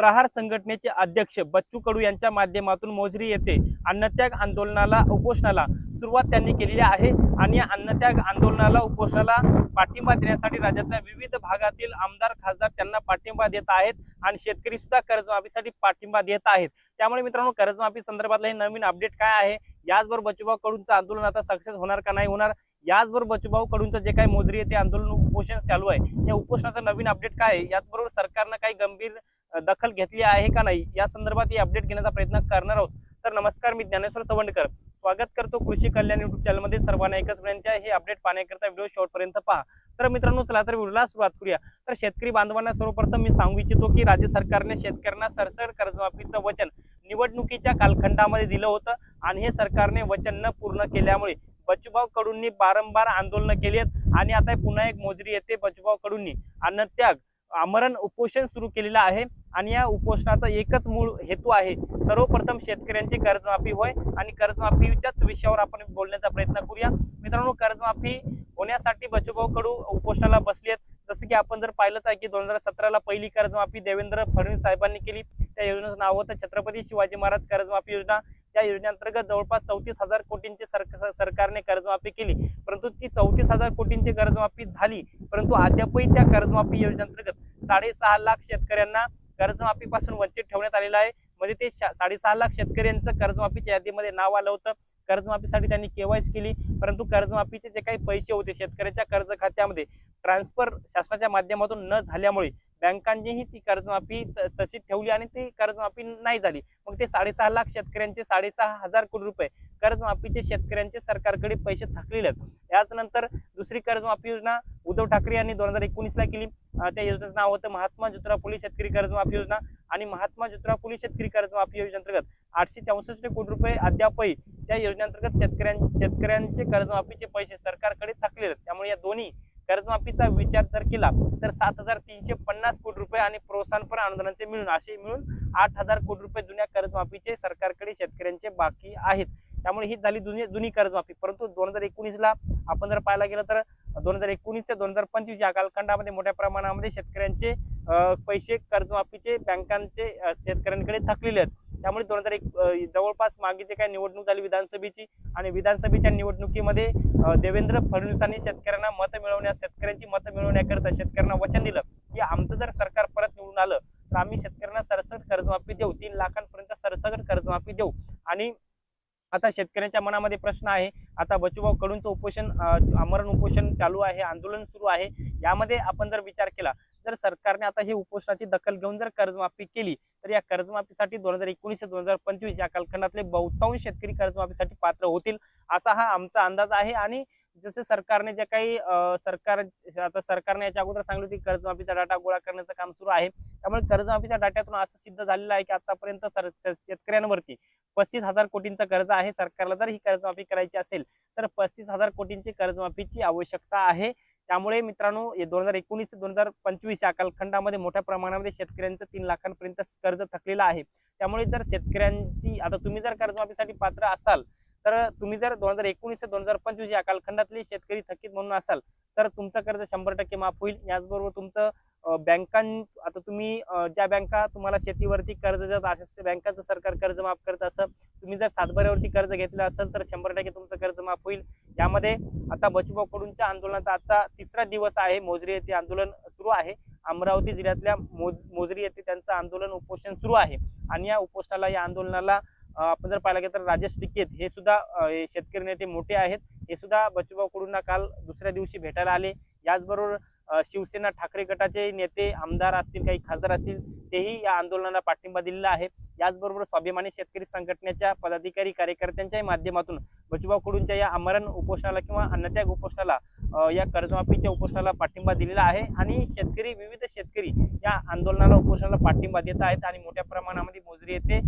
प्रहार संघटनेचे अध्यक्ष बच्चू कडू यांच्या माध्यमातून मोजरी येथे अन्नत्याग आंदोलनाला उपोषणाला सुरुवात त्यांनी केलेली आहे. आणि या अन्नत्याग आंदोलनाला उपोषणाला पाठिंबा देण्यासाठी राज्यातल्या विविध भागातील आमदार खासदार त्यांना पाठिंबा देत आहेत आणि शेतकरी सुद्धा कर्जमाफीसाठी पाठिंबा देत आहेत. त्यामुळे मित्रांनो कर्जमाफी संदर्भातलं हे नवीन अपडेट काय आहे? याचबरोबर बच्चूभाऊ कडूंचं आंदोलन आता सक्सेस होणार का नाही होणार? याचबरोबर बच्चूभाऊ कडूंचं जे काही मोजरी येथे आंदोलन उपोषण चालू आहे. या उपोषणाचं नवीन अपडेट काय आहे? याचबरोबर सरकारनं काही गंभीर दखल घेतली आहे का नाही? या संदर्भात ही अपडेट घेण्याचा प्रयत्न करणार आहोत. तर नमस्कार मी ज्ञानेश्वर सवंडकर. स्वागत करतो कृषी कल्याण युट्यूब चॅनलमध्ये सर्वांना एकच विनंती आहे हे अपडेट पाहण्याकरता व्हिडिओ शेवटपर्यंत पहा. तर मित्रांनो चला तर व्हिडिओला सुरुवात करूया. तर शेतकरी बांधवांना सर्वप्रथम मी सांगू इच्छितो की राज्य सरकारने शेतकऱ्यांना सरसर कर्जमाफीचं वचन निवडणुकीच्या कालखंडामध्ये दिलं होतं आणि हे सरकारने वचन न पूर्ण केल्यामुळे बच्चूभाऊ कडूंनी वारंवार आंदोलनं केली आहेत. आणि आता पुन्हा एक मोजरी येते बच्चूभाऊ कडूंनी अन्नत्याग आमरण उपोषण सुरू केलेलं आहे आणि या उपोषणाचा एकच मूळ हेतू आहे. सर्वप्रथम शेतकऱ्यांची कर्जमाफी होय आणि कर्जमाफीच्याच विषयावर आपण बोलण्याचा प्रयत्न करूया. मित्रांनो कर्जमाफी होण्यासाठी बच्चूभाऊ कडू उपोषणाला बसली आहेत जसं की आपण जर पाहिलंच आहे की दोन हजार सतराला पहिली कर्जमाफी देवेंद्र फडणवीस साहेबांनी केली. त्या योजनेचं नाव होतं छत्रपती शिवाजी महाराज कर्जमाफी योजना. त्या योजनेअंतर्गत जवळपास चौतीस हजार कोटींची सरक- सरकारने कर्जमाफी केली. परंतु ती चौतीस हजार कोटींची कर्जमाफी झाली. परंतु अद्यापही त्या कर्जमाफी योजनेअंतर्गत साडेसहा लाख शेतकऱ्यांना कर्जमाफीपासून वंचित ठेवण्यात आलेलं आहे. म्हणजे ते साडेसहा लाख शेतकऱ्यांचं कर्जमाफीच्या यादीमध्ये नाव आलं होतं. कर्जमाफीसाठी त्यांनी केवायसी केली परंतु कर्जमाफीचे जे काही पैसे होते शेतकऱ्याच्या कर्ज खात्यामध्ये ट्रान्सफर शासनाच्या माध्यमातून न झाल्यामुळे बँकांनीही ती कर्जमाफी त- ठेवली आणि ती कर्जमाफी नाही झाली. मग ते साडेसहा लाख शेतकऱ्यांचे साडेसहा हजार कोटी रुपये कर्जमाफीचे शेतकऱ्यांचे सरकारकडे पैसे थकलेले आहेत याचनंतर दुसरी कर्जमाफी योजना उद्धव ठाकरे यांनी दोन हजार एकोणीसला केली. त्या योजनेचं नाव होतं महात्मा ज्योतिराव फुले शेतकरी कर्जमाफी योजना आणि महात्मा ज्योतिराव फुले शेतकरी कर्जमाफी योजनेअंतर्गत आठशे चौसष्ट कोटी रुपये अद्यापही त्या योजनेअंतर्गत शेतकऱ्यां शेतकऱ्यांचे कर्जमाफीचे पैसे सरकारकडे थकलेले आहेत त्यामुळे या दोन्ही कर्जमाफीचा विचार जर केला तर सात हजार तीनशे पन्नास कोटी रुपये आणि प्रोत्साहनपर अनुदानाचे मिळून असे मिळून आठ हजार कोटी रुपये जुन्या कर्जमाफीचे सरकारकडे शेतकऱ्यांचे बाकी आहेत. त्यामुळे ही झाली जुनी जुनी कर्जमाफी. परंतु दोन हजार एकोणीसला आपण जर पाहायला गेलं तर दोन हजार एकोणीस ते दोन हजार पंचवीस या कालखंडामध्ये मोठ्या प्रमाणामध्ये शेतकऱ्यांचे पैसे कर्जमाफीचे बँकांचे शेतकऱ्यांकडे थकलेले आहेत. त्यामुळे दोन हजार एक जवळपास मागे जे काही निवडणूक झाली विधानसभेची आणि विधानसभेच्या निवडणुकीमध्ये देवेंद्र फडणवीसांनी शेतकऱ्यांना मतं मिळवण्यास शेतकऱ्यांची मतं मिळवण्याकरिता शेतकऱ्यांना वचन दिलं की आमचं जर सरकार परत निवडून आलं तर आम्ही शेतकऱ्यांना सरसकट कर्जमाफी देऊ. तीन लाखांपर्यंत सरसकट कर्जमाफी देऊ. आणि आता शेतकऱ्यांच्या मनामध्ये प्रश्न आहे आता बचूभाऊ कडूंचं उपोषण आमरण उपोषण चालू आहे आंदोलन सुरू आहे यामध्ये आपण जर विचार केला जर सरकारने आता हे उपोषणाची दखल घेऊन जर कर्जमाफी केली तर या कर्जमाफीसाठी दोन हजार एकोणीस ते दोन हजार पंचवीस या कालखंडातले बहुतांश शेतकरी कर्जमाफीसाठी पात्र होतील असा हा आमचा अंदाज आहे. आणि जसे सरकारने जे काही सरकार आता सरकारने याच्या अगोदर सांगितलं होती कर्जमाफीचा डाटा गोळा करण्याचं काम सुरू आहे. त्यामुळे कर्जमाफीच्या डाट्यातून असं सिद्ध झालेलं आहे की आतापर्यंत सर शेतकऱ्यांवरती पस्तीस हजार कोटींचं कर्ज आहे. सरकारला जर ही कर्जमाफी करायची असेल तर पस्तीस हजार कोटींची कर्जमाफीची आवश्यकता आहे. त्यामुळे मित्रांनो दोन हजार एकोणीस दोन हजार पंचवीस या कालखंडामध्ये मोठ्या प्रमाणामध्ये शेतकऱ्यांचं तीन लाखांपर्यंत कर्ज थकलेलं आहे. त्यामुळे जर शेतकऱ्यांची आता तुम्ही जर कर्जमाफीसाठी पात्र असाल तर तुम्ही जर दोन हजार एकोणीस ते दोन हजार पंचवीस या कालखंडातले शेतकरी थकीत म्हणून असाल तर तुमचं कर्ज शंभर टक्के माफ होईल. याचबरोबर तुमचं बँकां आता तुम्ही ज्या बँका तुम्हाला शेतीवरती कर्ज देतात अशा बँकांचं सरकार कर्ज माफ करत असं तुम्ही जर सातबाऱ्यावरती कर्ज घेतलं असेल तर शंभर टक्के तुमचं कर्ज माफ होईल. यामध्ये आता बचूभाऊ कडूंच्या आंदोलनाचा आजचा तिसरा दिवस आहे मोजरी येथे आंदोलन सुरू आहे. अमरावती जिल्ह्यातल्या मोज मोजरी येथे त्यांचं आंदोलन उपोषण सुरू आहे. आणि या उपोषणाला या आंदोलनाला आपण जर पाहायला गेलं तर राजेश टिकेत हे सुद्धा शेतकरी नेते मोठे आहेत. हे सुद्धा बच्चूभाऊ कडूंना काल दुसऱ्या दिवशी भेटायला आले. याचबरोबर शिवसेना ठाकरे गटाचे नेते आमदार असतील काही खासदार असतील तेही या आंदोलनाला पाठिंबा दिलेला आहे. याचबरोबर स्वाभिमानी शेतकरी संघटनेच्या पदाधिकारी कार्यकर्त्यांच्याही माध्यमातून बच्चूभाऊ कडूंच्या या आमरण उपोषणाला किंवा अन्नत्याग उपोषणाला या कर्जमाफीच्या उपोषणाला पाठिंबा दिलेला आहे आणि शेतकरी विविध शेतकरी या आंदोलनाला उपोषणाला पाठिंबा देत आहेत आणि मोठ्या प्रमाणामध्ये मोजरी येथे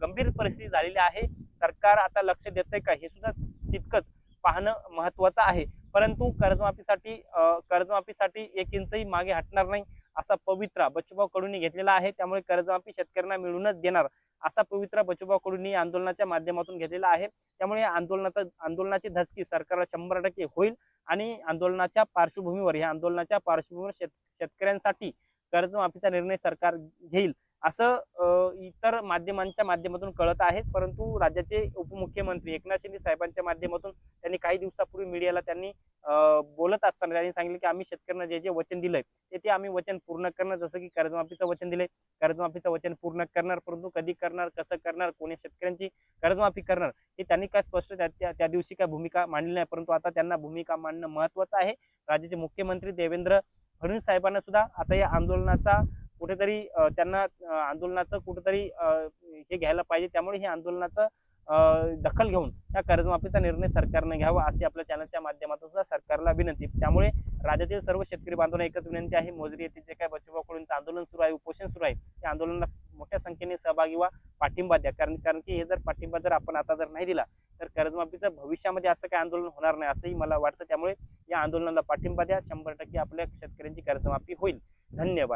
गंभीर परिस्थिती झालेली आहे. सरकार आता लक्ष देतंय का? हे सुद्धा तितकंच. पाहणं महत्वाचं आहे. परंतु कर्जमाफीसाठी कर्जमाफीसाठी एक इंचही मागे हटणार नाही असा पवित्रा बच्चूभाऊ कडूंनी घेतलेला आहे. त्यामुळे कर्जमाफी शेतकऱ्यांना मिळूनच देणार असा पवित्रा बच्चूभाऊ कडूंनी आंदोलनाच्या माध्यमातून घेतलेला आहे. त्यामुळे या आंदोलनाचा आंदोलनाची धसकी सरकारला शंभर टक्के होईल आणि आंदोलनाच्या पार्श्वभूमीवर या आंदोलनाच्या पार्श्वभूमीवर शेत शेतकऱ्यांसाठी कर्जमाफीचा निर्णय सरकार घेईल. असं इतर माध्यमांच्या माध्यमातून कळत आहे परंतु राज्याचे उपमुख्यमंत्री एकनाथ शिंदे साहेबांच्या माध्यमातून त्यांनी काही दिवसापूर्वी मीडियाला त्यांनी बोलत असताना त्यांनी सांगितलं की आम्ही शेतकऱ्यांना जे जे वचन दिलंय ते ते आम्ही वचन पूर्ण करणार. जसं की कर्जमाफीचं वचन दिलंय. कर्जमाफीचं वचन पूर्ण करणार परंतु कधी करणार कसं करणार कोणी शेतकऱ्यांची कर्जमाफी करणार हे त्यांनी काय स्पष्ट त्या त्या- त्या दिवशी काय भूमिका मांडली नाही. परंतु आता त्यांना भूमिका मांडणं महत्वाचं आहे. राज्याचे मुख्यमंत्री देवेंद्र फडणवीस साहेबांना सुद्धा आता या आंदोलनाचा कुठेतरी त्यांना आंदोलनाचं कुठेतरी हे घ्यायला पाहिजे. त्यामुळे हे आंदोलनाचं दखल घेऊन त्या कर्जमाफीचा निर्णय सरकारने घ्यावा अशी आपल्या चॅनलच्या माध्यमातून सरकारला विनंती त्यामुळे राज्यातील सर्व शेतकरी बांधवांना एकच विनंती आहे मोजरी येथे जे काय बच्चूभाऊकडूनचं आंदोलन सुरू आहे उपोषण सुरू आहे त्या आंदोलनाला मोठ्या संख्येने सहभागी व्हा पाठिंबा द्या. कारण कारण की हे जर पाठिंबा जर आपण आता जर नाही दिला तर कर्जमाफीचं भविष्यामध्ये असं काही आंदोलन होणार नाही असंही मला वाटतं. त्यामुळे या आंदोलनाला पाठिंबा द्या. शंभर टक्के आपल्या शेतकऱ्यांची कर्जमाफी होईल. धन्यवाद.